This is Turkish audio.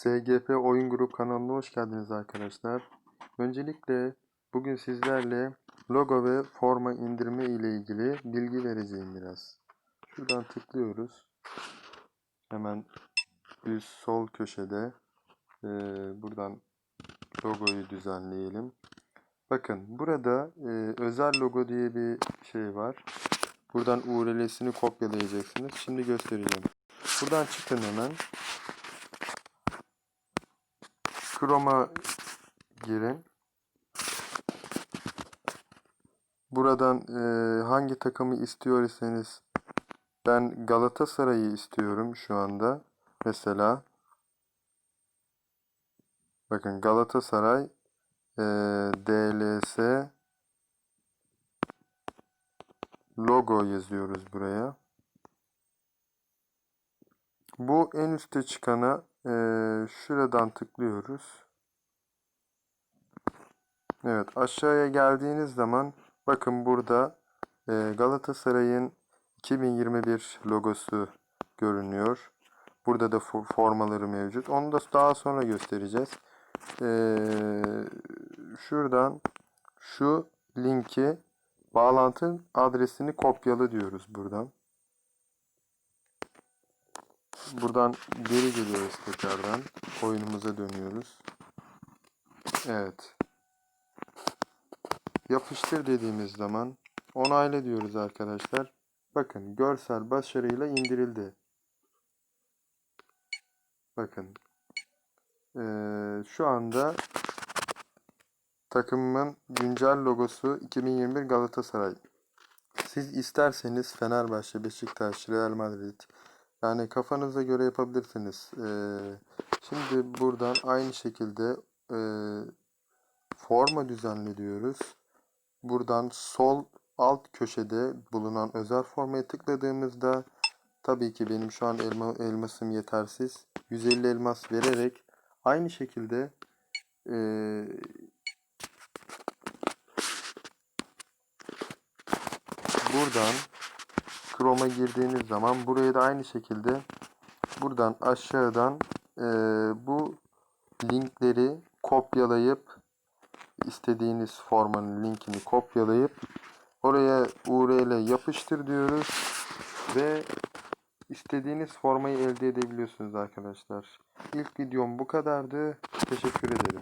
SGP Oyun Grup kanalına hoş geldiniz arkadaşlar. Öncelikle bugün sizlerle logo ve forma indirme ile ilgili bilgi vereceğim biraz. Şuradan tıklıyoruz. Hemen üst sol köşede eee, buradan logoyu düzenleyelim. Bakın burada eee, özel logo diye bir şey var. Buradan URL'sini kopyalayacaksınız. Şimdi göstereceğim. Buradan çıkın hemen. Chrome'a girin. Buradan e, hangi takımı istiyor iseniz ben Galatasaray'ı istiyorum şu anda. Mesela bakın Galatasaray e, DLS logo yazıyoruz buraya. Bu en üstte çıkana e, şuradan tıklıyoruz. Evet aşağıya geldiğiniz zaman bakın burada e, Galatasaray'ın 2021 logosu görünüyor. Burada da fo- formaları mevcut. Onu da daha sonra göstereceğiz. E, şuradan şu linki bağlantı adresini kopyala diyoruz buradan. Buradan geri geliyoruz tekrardan. Oyunumuza dönüyoruz. Evet. Yapıştır dediğimiz zaman onayla diyoruz arkadaşlar. Bakın görsel başarıyla indirildi. Bakın. Ee, şu anda takımımın güncel logosu 2021 Galatasaray. Siz isterseniz Fenerbahçe, Beşiktaş, Real Madrid yani kafanıza göre yapabilirsiniz. Ee, şimdi buradan aynı şekilde e, forma düzenle diyoruz. Buradan sol alt köşede bulunan özel formaya tıkladığımızda tabii ki benim şu an elma, elmasım yetersiz. 150 elmas vererek aynı şekilde e, buradan Chrome'a girdiğiniz zaman buraya da aynı şekilde buradan aşağıdan e, bu linkleri kopyalayıp istediğiniz formanın linkini kopyalayıp oraya URL yapıştır diyoruz ve istediğiniz formayı elde edebiliyorsunuz arkadaşlar. İlk videom bu kadardı. Teşekkür ederim.